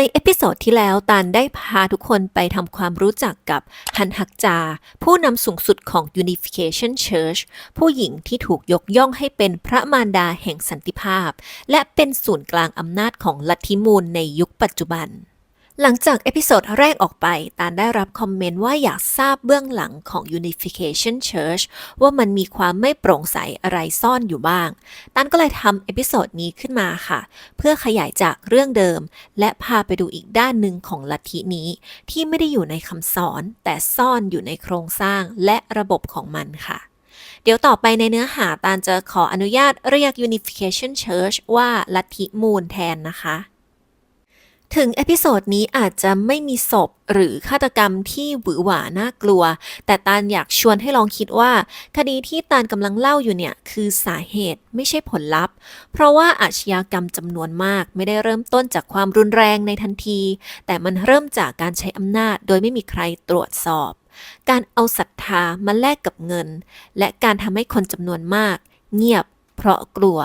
ในเอพิโซดที่แล้วตานได้พาทุกคนไปทำความรู้จักกับฮันฮักจา ผู้นำสูงสุดของ Unification Church ผู้หญิงที่ถูกยกย่องให้เป็นพระมารดาแห่งสันติภาพ และเป็นศูนย์กลางอำนาจของลัทธิมูลในยุคปัจจุบัน หลังจากเอพิโซดแรกออกไป ตานได้รับคอมเมนต์ว่าอยากทราบเบื้องหลังของ Unification Church ว่ามันมีความไม่โปร่งใสอะไรซ่อนอยู่บ้าง ตานก็เลยทำเอพิโซดนี้ขึ้นมาค่ะ เพื่อขยายจากเรื่องเดิม และพาไปดูอีกด้านหนึ่งของลัทธินี้ ที่ไม่ได้อยู่ในคำสอน แต่ซ่อนอยู่ในโครงสร้างและระบบของมันค่ะเดี๋ยวต่อไปในเนื้อหาตานจะขออนุญาตเรียก Unification Church ว่าลัทธิมูลแทนนะคะ ถึงเอพิโซดนี้อาจจะไม่มีศพหรือฆาตกรรมที่หวือหวาน่ากลัว แต่ตาลอยากชวนให้ลองคิดว่า คดีที่ตาลกำลังเล่าอยู่เนี่ย คือสาเหตุไม่ใช่ผลลัพธ์ เพราะว่าอาชญากรรมจำนวนมาก ไม่ได้เริ่มต้นจากความรุนแรงในทันที แต่มันเริ่มจากการใช้อำนาจ โดยไม่มีใครตรวจสอบ การเอาศรัทธามาแลกกับเงิน และการทำให้คนจำนวนมาก เงียบ เพราะกลัว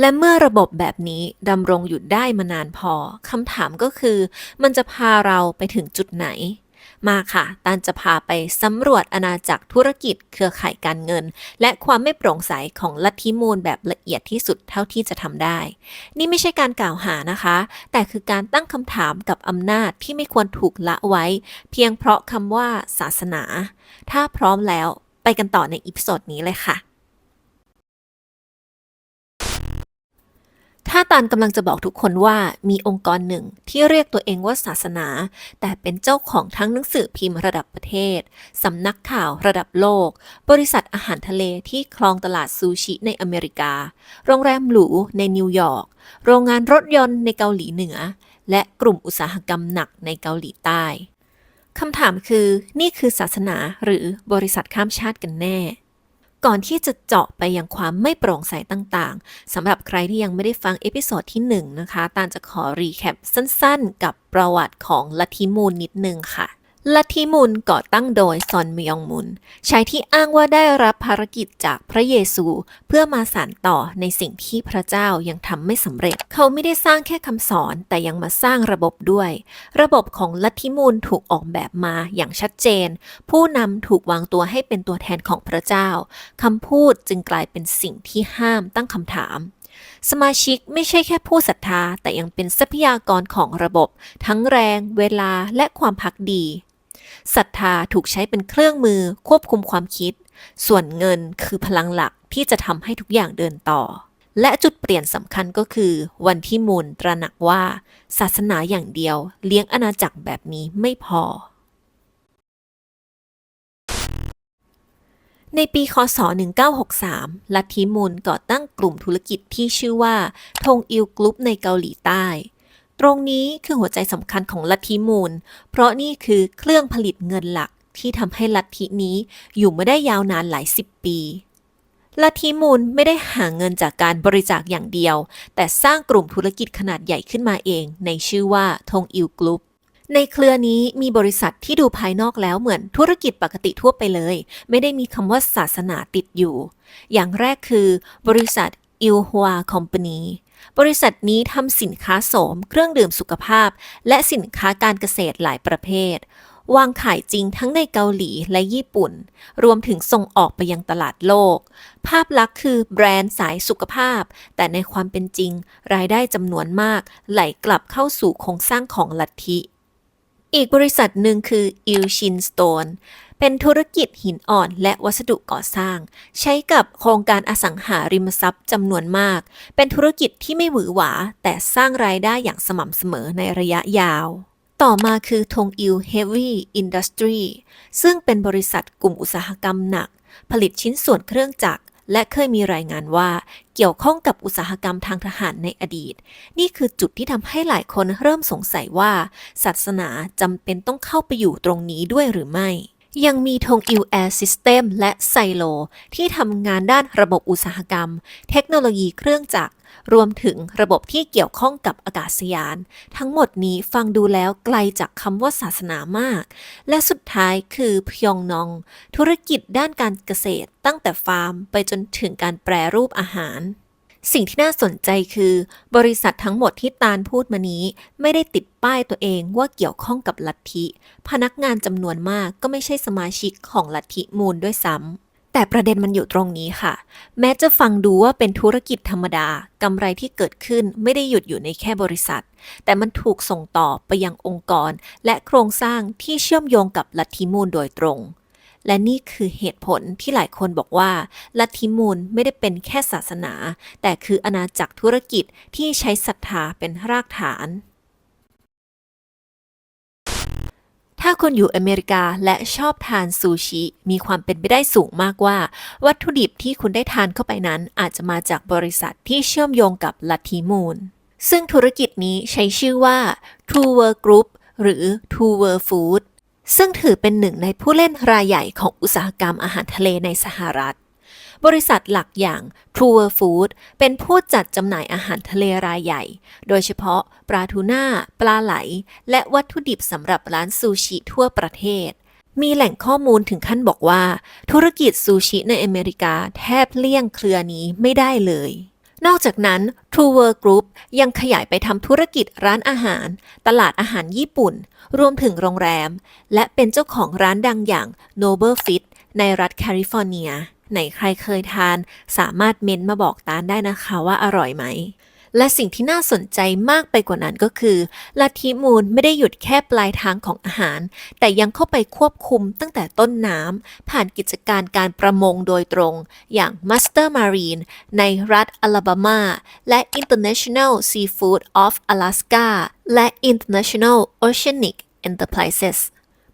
และเมื่อระบบแบบนี้ดำรงอยู่ได้มานานพอคำถามก็คือ มันจะพาเราไปถึงจุดไหน มาค่ะตานจะพาไปสำรวจอาณาจักรธุรกิจ เครือข่ายการเงิน และความไม่โปร่งใสของลัทธิมูลแบบละเอียดที่สุดเท่าที่จะทำได้ นี่ไม่ใช่การกล่าวหานะคะ แต่คือการตั้งคำถามกับอำนาจที่ไม่ควรถูกละไว้ เพียงเพราะคำว่าศาสนา ถ้าพร้อมแล้วไปกันต่อในอีพิโซดนี้เลยค่ะ ถ้าตานกำลังจะบอกทุกคนว่ามีองค์กรหนึ่งที่เรียกตัวเองว่าศาสนา แต่เป็นเจ้าของทั้งหนังสือพิมพ์ระดับประเทศ สำนักข่าวระดับโลก บริษัทอาหารทะเลที่ครองตลาดซูชิในอเมริกา โรงแรมหรูในนิวยอร์ก โรงงานรถยนต์ในเกาหลีเหนือ และกลุ่มอุตสาหกรรมหนักในเกาหลีใต้คำถามคือ นี่คือศาสนาหรือบริษัทข้ามชาติกันแน่ ก่อนที่จะเจาะไปยังความไม่โปร่งใสต่างๆสำหรับใครที่ยังไม่ได้ฟังเอพิโซดที่1นะคะตานจะขอรีแคปสั้นๆ กับประวัติของลัทธิมูลนิดนึงค่ะ ลัทธิมูลก่อตั้งโดยซอนมยองมุนชายที่อ้างว่าได้รับภารกิจจากพระเยซู เพื่อมาสานต่อในสิ่งที่พระเจ้ายังทำไม่สำเร็จ เขาไม่ได้สร้างแค่คำสอนแต่ยังมาสร้างระบบด้วย ระบบของลัทธิมูลถูกออกแบบมาอย่างชัดเจน ผู้นำถูกวางตัวให้เป็นตัวแทนของพระเจ้าคำพูดจึงกลายเป็นสิ่งที่ห้ามตั้งคำถามสมาชิกไม่ใช่แค่ผู้ศรัทธา แต่ยังเป็นทรัพยากรของระบบ ทั้งแรง เวลาและความพักดี ศรัทธาถูกใช้เป็นเครื่องมือควบคุมความคิด ส่วนเงินคือพลังหลักที่จะทำให้ทุกอย่างเดินต่อ และจุดเปลี่ยนสำคัญก็คือ วันที่มูลตระหนักว่า ศาสนาอย่างเดียว เลี้ยงอาณาจักรแบบนี้ไม่พอในปี คศ 1963 ลัทธิมูลก่อตั้งกลุ่มธุรกิจที่ชื่อว่า ทงอิลกรุ๊ปในเกาหลีใต้ ตรงนี้คือหัวใจสำคัญของลัทธิมูล เพราะนี่คือเครื่องผลิตเงินหลักที่ทำให้ลัทธินี้อยู่มาได้ยาวนานหลายสิบปีลัทธิมูลไม่ได้หาเงินจากการบริจาคอย่างเดียว แต่สร้างกลุ่มธุรกิจขนาดใหญ่ขึ้นมาเอง ในชื่อว่าทงอิลกรุ๊ปในเครือนี้มีบริษัทที่ดูภายนอกแล้วเหมือนธุรกิจปกติทั่วไปเลย ไม่ได้มีคำว่าศาสนาติดอยู่ อย่างแรกคือบริษัทอิลฮัวคอมพานี บริษัทนี้ทำสินค้าโสม เครื่องดื่มสุขภาพ และสินค้าการเกษตรหลายประเภท วางขายจริงทั้งในเกาหลีและญี่ปุ่น รวมถึงส่งออกไปยังตลาดโลก ภาพลักษณ์คือแบรนด์สายสุขภาพ แต่ในความเป็นจริง รายได้จำนวนมาก ไหลกลับเข้าสู่โครงสร้างของลัทธิ อีกบริษัทหนึ่งคืออิลชินสโตน เป็นธุรกิจหินอ่อนและวัสดุก่อสร้าง ใช้กับโครงการอสังหาริมทรัพย์จำนวนมาก เป็นธุรกิจที่ไม่หวือหวา แต่สร้างรายได้อย่างสม่ำเสมอในระยะยาว ต่อมาคือทงอิลเฮฟวี่อินดัสทรีซึ่งเป็นบริษัทกลุ่มอุตสาหกรรมหนัก ผลิตชิ้นส่วนเครื่องจักรและเคยมีรายงานว่าเกี่ยวข้องกับอุตสาหกรรมทางทหารในอดีต นี่คือจุดที่ทำให้หลายคนเริ่มสงสัยว่า ศาสนาจำเป็นต้องเข้าไปอยู่ตรงนี้ด้วยหรือไม่ ยังมีทงอิลแอร์ซิสเต็มและไซโลที่ทำงานด้านระบบอุตสาหกรรม เทคโนโลยีเครื่องจักร รวมถึงระบบที่เกี่ยวข้องกับอากาศยาน ทั้งหมดนี้ฟังดูแล้วไกลจากคำว่าศาสนามาก และสุดท้ายคือพยองนอง ธุรกิจด้านการเกษตรตั้งแต่ฟาร์มไปจนถึงการแปรรูปอาหาร สิ่งที่น่าสนใจคือ บริษัททั้งหมดที่ตาลพูดมานี้ ไม่ได้ติดป้ายตัวเองว่าเกี่ยวข้องกับลัทธิ พนักงานจำนวนมากก็ไม่ใช่สมาชิกของลัทธิมูลด้วยซ้ำแต่ประเด็นมันอยู่ตรงนี้ค่ะ แม้จะฟังดูว่าเป็นธุรกิจธรรมดากำไรที่เกิดขึ้นไม่ได้หยุดอยู่ในแค่บริษัท แต่มันถูกส่งต่อไปยังองค์กร และโครงสร้างที่เชื่อมโยงกับลัทธิมูลโดยตรง และนี่คือเหตุผลที่หลายคนบอกว่า ลัทธิมูลไม่ได้เป็นแค่ศาสนา แต่คืออาณาจักรธุรกิจที่ใช้ศรัทธาเป็นรากฐานถ้าคุณอยู่อเมริกาและชอบทานซูชิ มีความเป็นไปได้สูงมากว่า วัตถุดิบที่คุณได้ทานเข้าไปนั้น อาจจะมาจากบริษัทที่เชื่อมโยงกับลัทธิมูล ซึ่งธุรกิจนี้ใช้ชื่อว่า True World Group หรือ True World Food ซึ่งถือเป็นหนึ่งในผู้เล่นรายใหญ่ของอุตสาหกรรมอาหารทะเลในสหรัฐ บริษัทหลักอย่าง True World Food เป็นผู้จัดจำหน่ายอาหารทะเลรายใหญ่ โดยเฉพาะปลาทูน่า ปลาไหล และวัตถุดิบสำหรับร้านซูชิทั่วประเทศ มีแหล่งข้อมูลถึงขั้นบอกว่า ธุรกิจซูชิในอเมริกาแทบเลี่ยงเครือนี้ไม่ได้เลย นอกจากนั้น True World Group ยังขยายไปทำธุรกิจร้านอาหาร ตลาดอาหารญี่ปุ่น รวมถึงโรงแรม และเป็นเจ้าของร้านดังอย่าง Noble Fit ในรัฐแคลิฟอร์เนีย ไหนใครเคยทาน สามารถเม้นมาบอกตานได้นะคะว่าอร่อยไหม และสิ่งที่น่าสนใจมากไปกว่านั้นก็คือลัทธิมูลไม่ได้หยุดแค่ปลายทางของอาหาร แต่ยังเข้าไปควบคุมตั้งแต่ต้นน้ำผ่านกิจการการประมงโดยตรง อย่าง Master Marine ในรัฐอลาบามา และ International Seafood of Alaska และ International Oceanic Enterprises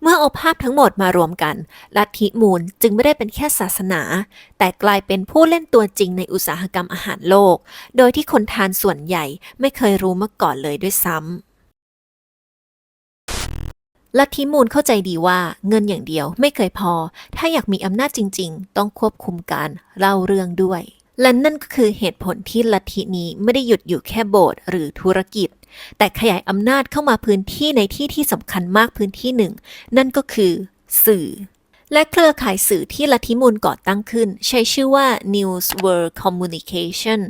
เมื่อเอาภาพทั้งหมดมารวมกัน ลัทธิมูลจึงไม่ได้เป็นแค่ศาสนา แต่กลายเป็นผู้เล่นตัวจริงในอุตสาหกรรมอาหารโลก โดยที่คนทานส่วนใหญ่ไม่เคยรู้มาก่อนเลยด้วยซ้ำลัทธิมูลเข้าใจดีว่าเงินอย่างเดียวไม่เคยพอ ถ้าอยากมีอำนาจจริง ๆ ต้องควบคุมการเล่าเรื่องด้วย และนั่นก็คือเหตุผลที่ลัทธินี้ไม่ได้หยุดอยู่แค่โบสถ์หรือธุรกิจ แต่ขยายอำนาจเข้ามาพื้นที่ในที่ที่สำคัญมากพื้นที่หนึ่ง นั่นก็คือ สื่อ และเครือข่ายสื่อที่ลัทธิมูลก่อตั้งขึ้น ใช้ชื่อว่า News World Communication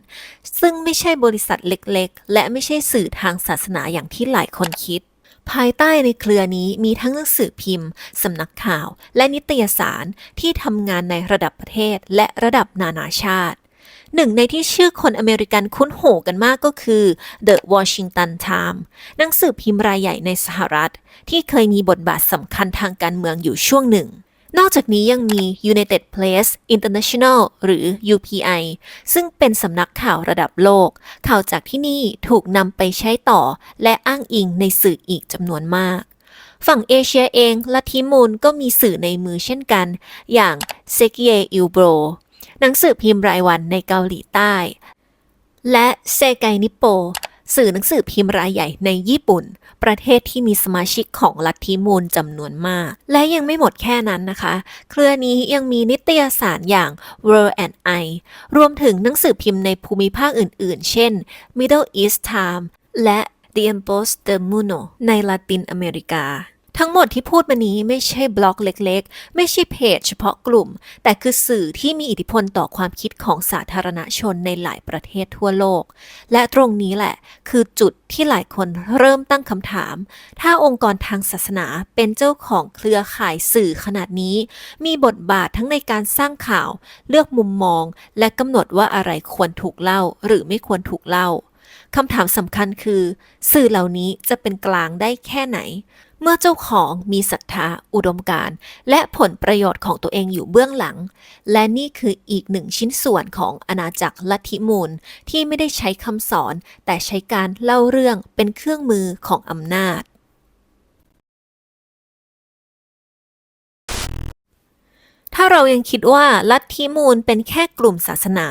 ซึ่งไม่ใช่บริษัทเล็กๆ และไม่ใช่สื่อทางศาสนาอย่างที่หลายคนคิดภายใต้ในเครือนี้มีทั้งหนังสือพิมพ์ สำนักข่าว และนิตยสารที่ทำงานในระดับประเทศและระดับนานาชาติ หนึ่งในที่ชื่อคนอเมริกันคุ้นหูกันมากก็คือ The Washington Times หนังสือพิมพ์รายใหญ่ในสหรัฐ ที่เคยมีบทบาทสำคัญทางการเมืองอยู่ช่วงหนึ่ง นอกจากนี้ยังมี United Press International หรือ UPI ซึ่งเป็นสำนักข่าวระดับโลก ข่าวจากที่นี่ถูกนำไปใช้ต่อ และอ้างอิงในสื่ออีกจำนวนมากฝั่งเอเชียเองลัทธิมูลก็มีสื่อในมือเช่นกัน อย่างเซกิเออิลโบร หนังสือพิมพ์รายวันในเกาหลีใต้ และเซไกนิโป สื่อหนังสือพิมพ์รายใหญ่ในญี่ปุ่น ประเทศที่มีสมาชิกของลัทธิมูลจำนวนมาก และยังไม่หมดแค่นั้นนะคะ เครือนี้ยังมีนิตยสารอย่าง World and I รวมถึงหนังสือพิมพ์ในภูมิภาคอื่น ๆ เช่น Middle East Time และ The Impos de Muno ในลาตินอเมริกา ทั้งหมดที่พูดมานี้ไม่ใช่บล็อกเล็กๆ ไม่ใช่เพจเฉพาะกลุ่ม แต่คือสื่อที่มีอิทธิพลต่อความคิดของสาธารณชนในหลายประเทศทั่วโลก และตรงนี้แหละ คือจุดที่หลายคนเริ่มตั้งคำถาม ถ้าองค์กรทางศาสนาเป็นเจ้าของเครือข่ายสื่อขนาดนี้ มีบทบาททั้งในการสร้างข่าว เลือกมุมมอง และกำหนดว่าอะไรควรถูกเล่า หรือไม่ควรถูกเล่า คำถามสำคัญคือ สื่อเหล่านี้จะเป็นกลางได้แค่ไหน เมื่อเจ้าของมีศรัทธา อุดมการณ์และผลประโยชน์ของตัวเองอยู่เบื้องหลัง และนี่คืออีกหนึ่งชิ้นส่วนของอาณาจักรลัทธิมูล ที่ไม่ได้ใช้คำสอน แต่ใช้การเล่าเรื่องเป็นเครื่องมือของอำนาจ ถ้าเรายังคิดว่าลัทธิมูลเป็นแค่กลุ่มศาสนา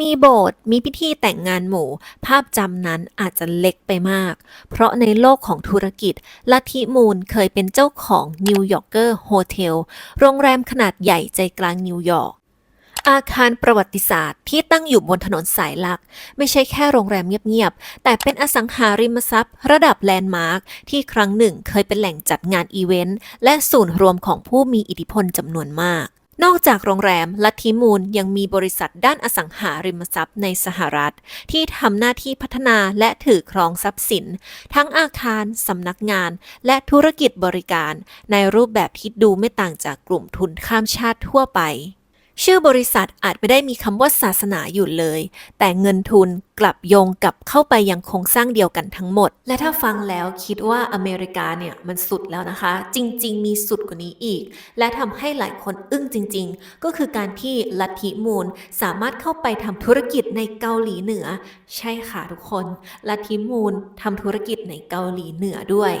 มีโบสถ์ มีพิธีแต่งงานหมู่ ภาพจำนั้นอาจจะเล็กไปมาก เพราะในโลกของธุรกิจ ลัทธิมูลเคยเป็นเจ้าของนิวยอร์กเกอร์โฮเทล โรงแรมขนาดใหญ่ใจกลางนิวยอร์กอาคารประวัติศาสตร์ที่ตั้งอยู่บนถนนสายหลัก ไม่ใช่แค่โรงแรมเงียบๆ แต่เป็นอสังหาริมทรัพย์ ระดับแลนด์มาร์คที่ครั้งหนึ่งเคยเป็นแหล่งจัดงานอีเวนต์ และศูนย์รวมของผู้มีอิทธิพลจำนวนมาก นอกจากโรงแรม ลัทธิมูลยังมีบริษัทด้านอสังหาริมทรัพย์ในสหรัฐ ที่ทำหน้าที่พัฒนาและถือครองทรัพย์สิน ทั้งอาคาร สำนักงาน และธุรกิจบริการ ในรูปแบบที่ดูไม่ต่างจากกลุ่มทุนข้ามชาติทั่วไป ชื่อบริษัทอาจไม่ได้มีคำว่าศาสนาอยู่เลย แต่เงินทุนกลับโยงกับเข้าไปยังโครงสร้างเดียวกันทั้งหมด และถ้าฟังแล้วคิดว่าอเมริกาเนี่ยมันสุดแล้วนะคะ จริง ๆ มีสุดกว่านี้อีก และทำให้หลายคนอึ้งจริง ๆ ก็คือการที่ลัทธิมูลสามารถเข้าไปทำธุรกิจในเกาหลีเหนือ ใช่ค่ะทุกคนลัทธิมูลทำธุรกิจในเกาหลีเหนือด้วย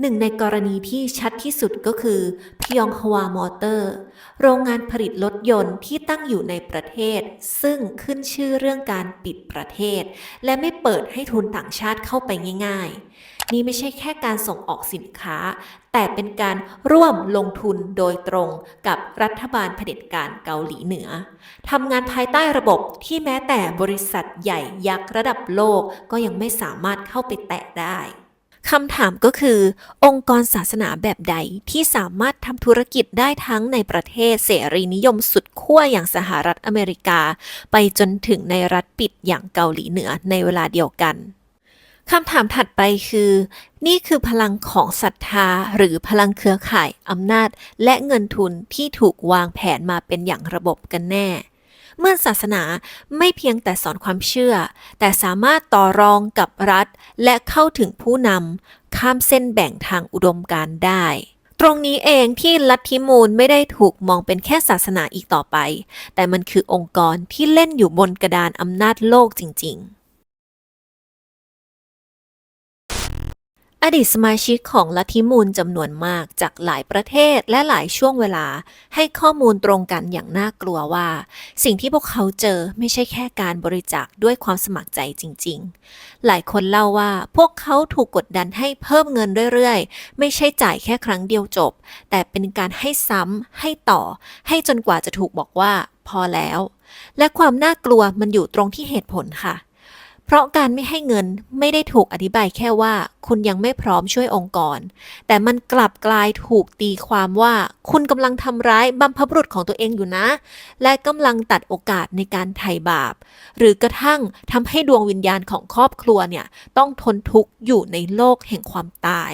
หนึ่งในกรณีที่ชัดที่สุดก็คือพยองฮวามอเตอร์ โรงงานผลิตรถยนต์ที่ตั้งอยู่ในประเทศ ซึ่งขึ้นชื่อเรื่องการปิดประเทศ และไม่เปิดให้ทุนต่างชาติเข้าไปง่ายๆ นี่ไม่ใช่แค่การส่งออกสินค้า แต่เป็นการร่วมลงทุนโดยตรงกับรัฐบาลเผด็จการเกาหลีเหนือทำงานภายใต้ระบบที่แม้แต่บริษัทใหญ่ยักษ์ระดับโลกก็ยังไม่สามารถเข้าไปแตะได้ คำถามก็คือ องค์กรศาสนาแบบใดที่สามารถทำธุรกิจได้ทั้งในประเทศเสรีนิยมสุดขั้วอย่างสหรัฐอเมริกา ไปจนถึงในรัฐปิดอย่างเกาหลีเหนือในเวลาเดียวกันคำถามถัดไปคือ นี่คือพลังของศรัทธาหรือพลังเครือข่ายอำนาจ และเงินทุนที่ถูกวางแผนมาเป็นอย่างระบบกันแน่ เมื่อศาสนาไม่เพียงแต่สอนความเชื่อ แต่สามารถต่อรองกับรัฐ และเข้าถึงผู้นำข้ามเส้นแบ่งทางอุดมการณ์ได้ ตรงนี้เองที่ลัทธิมูลไม่ได้ถูกมองเป็นแค่ศาสนาอีกต่อไป แต่มันคือองค์กรที่เล่นอยู่บนกระดานอำนาจโลกจริง ๆ อดีตสมาชิกของลัทธิมูลจำนวนมากจากหลายประเทศและหลายช่วงเวลา ให้ข้อมูลตรงกันอย่างน่ากลัวว่า สิ่งที่พวกเขาเจอไม่ใช่แค่การบริจาคด้วยความสมัครใจจริง ๆ หลายคนเล่าว่าพวกเขาถูกกดดันให้เพิ่มเงินเรื่อยๆ ไม่ใช่จ่ายแค่ครั้งเดียวจบ แต่เป็นการให้ซ้ำให้ต่อ ให้จนกว่าจะถูกบอกว่า พอแล้ว และความน่ากลัวมันอยู่ตรงที่เหตุผลค่ะ เพราะการไม่ให้เงินไม่ได้ถูกอธิบายแค่ว่าคุณยังไม่พร้อมช่วยองค์กร แต่มันกลับกลายถูกตีความว่า คุณกำลังทำร้ายบัมพบุรุษของตัวเองอยู่นะ และกำลังตัดโอกาสในการไถ่บาป หรือกระทั่งทำให้ดวงวิญญาณของครอบครัวเนี่ยต้องทนทุกข์อยู่ในโลกแห่งความตาย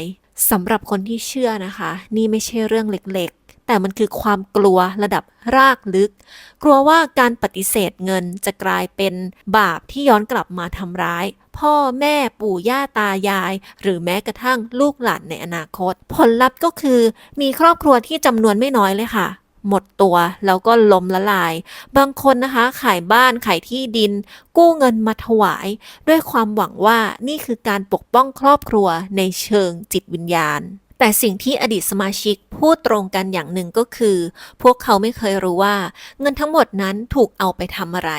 สำหรับคนที่เชื่อนะคะ นี่ไม่ใช่เรื่องเล็ก แต่มันคือความกลัวระดับรากลึก กลัวว่าการปฏิเสธเงินจะกลายเป็นบาปที่ย้อนกลับมาทำร้าย พ่อแม่ปู่ย่าตายาย หรือแม้กระทั่งลูกหลานในอนาคต ผลลัพธ์ก็คือ มีครอบครัวที่จำนวนไม่น้อยเลยค่ะ หมดตัวแล้วก็ล้มละลาย บางคนนะคะขายบ้านขายที่ดิน กู้เงินมาถวาย ด้วยความหวังว่านี่คือการปกป้องครอบครัวในเชิงจิตวิญญาณ แต่สิ่งที่อดีตสมาชิก พูดตรงกันอย่างหนึ่งก็คือ พวกเขาไม่เคยรู้ว่า เงินทั้งหมดนั้นถูกเอาไปทำอะไร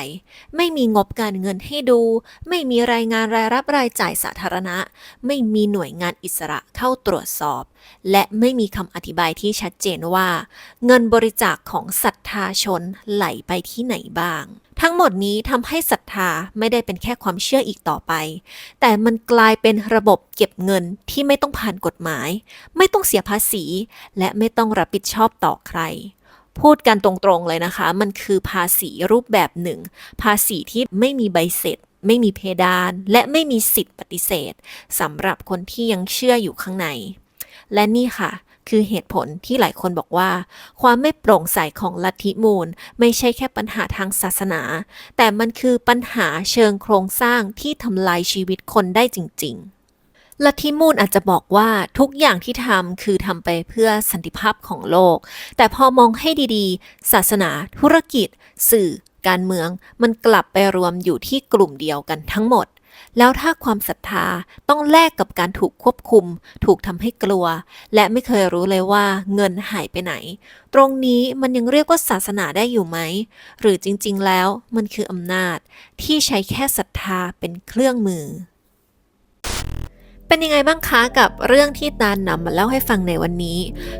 ไม่มีงบการเงินให้ดู ไม่มีรายงานรายรับรายจ่ายสาธารณะ ไม่มีหน่วยงานอิสระเข้าตรวจสอบ และไม่มีคำอธิบายที่ชัดเจนว่า เงินบริจาคของศรัทธาชนไหลไปที่ไหนบ้าง ทั้งหมดนี้ทำให้ศรัทธาไม่ได้เป็นแค่ความเชื่ออีกต่อไป แต่มันกลายเป็นระบบเก็บเงินที่ไม่ต้องผ่านกฎหมาย ไม่ต้องเสียภาษี และไม่ต้องรับผิดชอบต่อใคร พูดกันตรงๆเลยนะคะ มันคือภาษีรูปแบบหนึ่ง ภาษีที่ไม่มีใบเสร็จ ไม่มีเพดาน และไม่มีสิทธิ์ปฏิเสธสำหรับคนที่ยังเชื่ออยู่ข้างใน และนี่ค่ะ คือเหตุผลที่หลายคนบอกว่า ความไม่โปร่งใสของลัทธิมูล ไม่ใช่แค่ปัญหาทางศาสนา แต่มันคือปัญหาเชิงโครงสร้างที่ทำลายชีวิตคนได้จริง ๆลัทธิมูลอาจจะบอกว่าทุกอย่างที่ทำคือทำไปเพื่อสันติภาพของโลก แต่พอมองให้ดีๆ ศาสนา ธุรกิจ สื่อ การเมือง มันกลับไปรวมอยู่ที่กลุ่มเดียวกันทั้งหมด แล้วถ้าความศรัทธาต้องแลกกับการถูกควบคุม ถูกทำให้กลัว และไม่เคยรู้เลยว่าเงินหายไปไหน ตรงนี้มันยังเรียกว่าศาสนาได้อยู่ไหม หรือจริงๆ แล้วมันคืออำนาจ ที่ใช้แค่ศรัทธาเป็นเครื่องมือเป็นยังไงบ้างคะกับเรื่องที่ตาลนำมาเล่าให้ฟังในวันนี้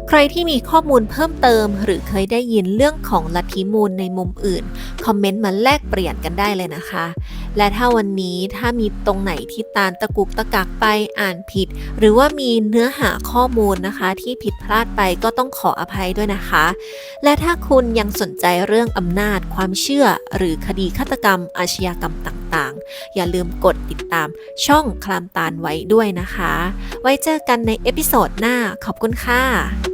ใครที่มีข้อมูลเพิ่มเติม หรือเคยได้ยินเรื่องของลัทธิมูลในมุมอื่น คอมเมนต์มาแลกเปลี่ยนกันได้เลยนะคะ และถ้าวันนี้ถ้ามีตรงไหนที่ตาลตะกุกตะกักไปอ่านผิด หรือว่ามีเนื้อหาข้อมูลนะคะ ที่ผิดพลาดไปก็ต้องขออภัยด้วยนะคะ และถ้าคุณยังสนใจเรื่องอำนาจ ความเชื่อ หรือคดีฆาตกรรม อาชญากรรมต่างๆ อย่าลืมกดติดตามช่องคลามตาลไว้ด้วยนะคะ ไว้เจอกันในเอพิโซดหน้าขอบคุณค่ะ